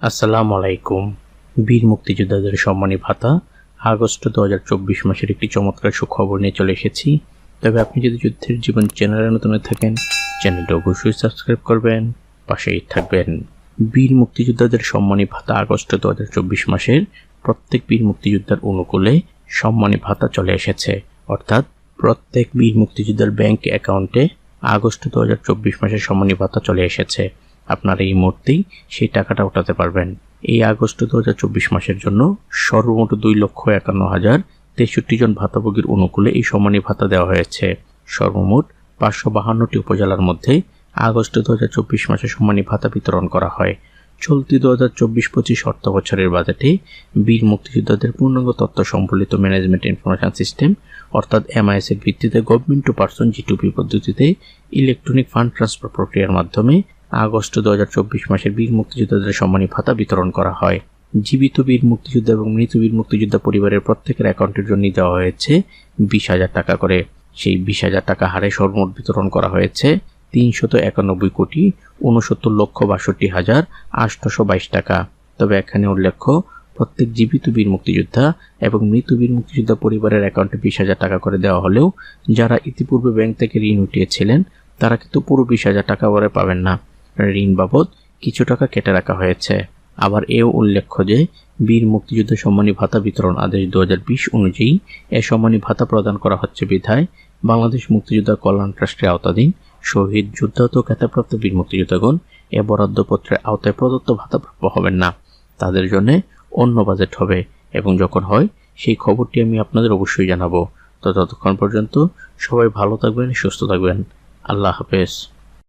আসসালামু আলাইকুম বীর মুক্তিযোদ্ধাদের সম্মানী ভাতা, আগস্ট দু হাজার চব্বিশ মাসের একটি চমৎকার সুখবর নিয়ে চলে এসেছি। তবে আপনি যদি যুদ্ধের জীবন চ্যানেলে নতুন থাকেন, চ্যানেলটা অবশ্যই সাবস্ক্রাইব করবেন, পাশেই থাকবেন। বীর মুক্তিযোদ্ধাদের সম্মানী ভাতা, আগস্ট দু হাজার চব্বিশ মাসের প্রত্যেক বীর মুক্তিযোদ্ধার অনুকূলে সম্মানী ভাতা চলে এসেছে। অর্থাৎ প্রত্যেক বীর মুক্তিযোদ্ধার ব্যাংক অ্যাকাউন্টে আগস্ট দু হাজার চব্বিশ মাসের সম্মানী ভাতা চলে এসেছে। আপনারা এই মুহূর্তেই সেই টাকাটা উঠাতে পারবেন। এই আগস্ট দু হাজার চব্বিশ মাসের জন্য সর্বমোট দুই লক্ষ একান্ন হাজার তেষট্টি জন ভাতাভোগীর অনুকূলে এই সম্মানী ভাতা দেওয়া হয়েছে। সর্বমোট পাঁচশো বাহান্নটি উপজেলার মধ্যে আগস্ট দু হাজার চব্বিশ মাসে সম্মানী ভাতা বিতরণ করা হয়। চলতি দু হাজার চব্বিশ পঁচিশ অর্থ বছরের বাজেটে বীর মুক্তিযোদ্ধাদের পূর্ণাঙ্গ তথ্য সম্বলিত ম্যানেজমেন্ট ইনফরমেশন সিস্টেম, অর্থাৎ এমআইএস এর ভিত্তিতে গভর্নমেন্ট টু পার্সন জিটুপি পদ্ধতিতে ইলেকট্রনিক ফান্ড ট্রান্সফার প্রক্রিয়ার মাধ্যমে আগস্ট দু হাজার চব্বিশ মাসের বীর মুক্তিযোদ্ধাদের সম্মানী ভাতা বিতরণ করা হয়। জীবিত বীর মুক্তিযোদ্ধা এবং মৃত বীর মুক্তিযোদ্ধা পরিবারের প্রত্যেকের অ্যাকাউন্টের জন্য দেওয়া হয়েছে বিশ হাজার টাকা করে। সেই বিশ হাজার টাকা হারে সর্বমোট বিতরণ করা হয়েছে তিনশত একানব্বই কোটি উনসত্তর লক্ষ বাষট্টি হাজার আটশোশো বাইশ টাকা। তবে এখানে উল্লেখ্য, প্রত্যেক জীবিত বীর মুক্তিযোদ্ধা এবং মৃত বীর মুক্তিযোদ্ধা পরিবারের অ্যাকাউন্টে বিশ হাজার টাকা করে দেওয়া হলেও যারা ইতিপূর্বে ব্যাংক থেকে ঋণ উঠিয়েছিলেন, তারা কিন্তু পুরো বিশ হাজার টাকা করে পাবেন না। ঋণ বাবদ কিছু টাকা কেটে রাখা হয়েছে। আবার এও উল্লেখ্য যে, বীর মুক্তিযুদ্ধ সম্মানী ভাতা বিতরণ আদেশ দু হাজার বিশ অনুযায়ী এ সম্মানী ভাতা প্রদান করা হচ্ছে বিধায় বাংলাদেশ মুক্তিযোদ্ধা কল্যাণ ট্রাস্টের আওতাধীন শহীদ যুদ্ধাহত খ্যাতাপ্রাপ্ত বীর মুক্তিযোদ্ধাগণ এ বরাদ্দপত্রের আওতায় প্রদত্ত ভাতা প্রাপ্য হবেন না। তাদের জন্য অন্য বাজেট হবে এবং যখন হয়, সেই খবরটি আমি আপনাদের অবশ্যই জানাব। তো ততক্ষণ পর্যন্ত সবাই ভালো থাকবেন, সুস্থ থাকবেন। আল্লাহ হাফেজ।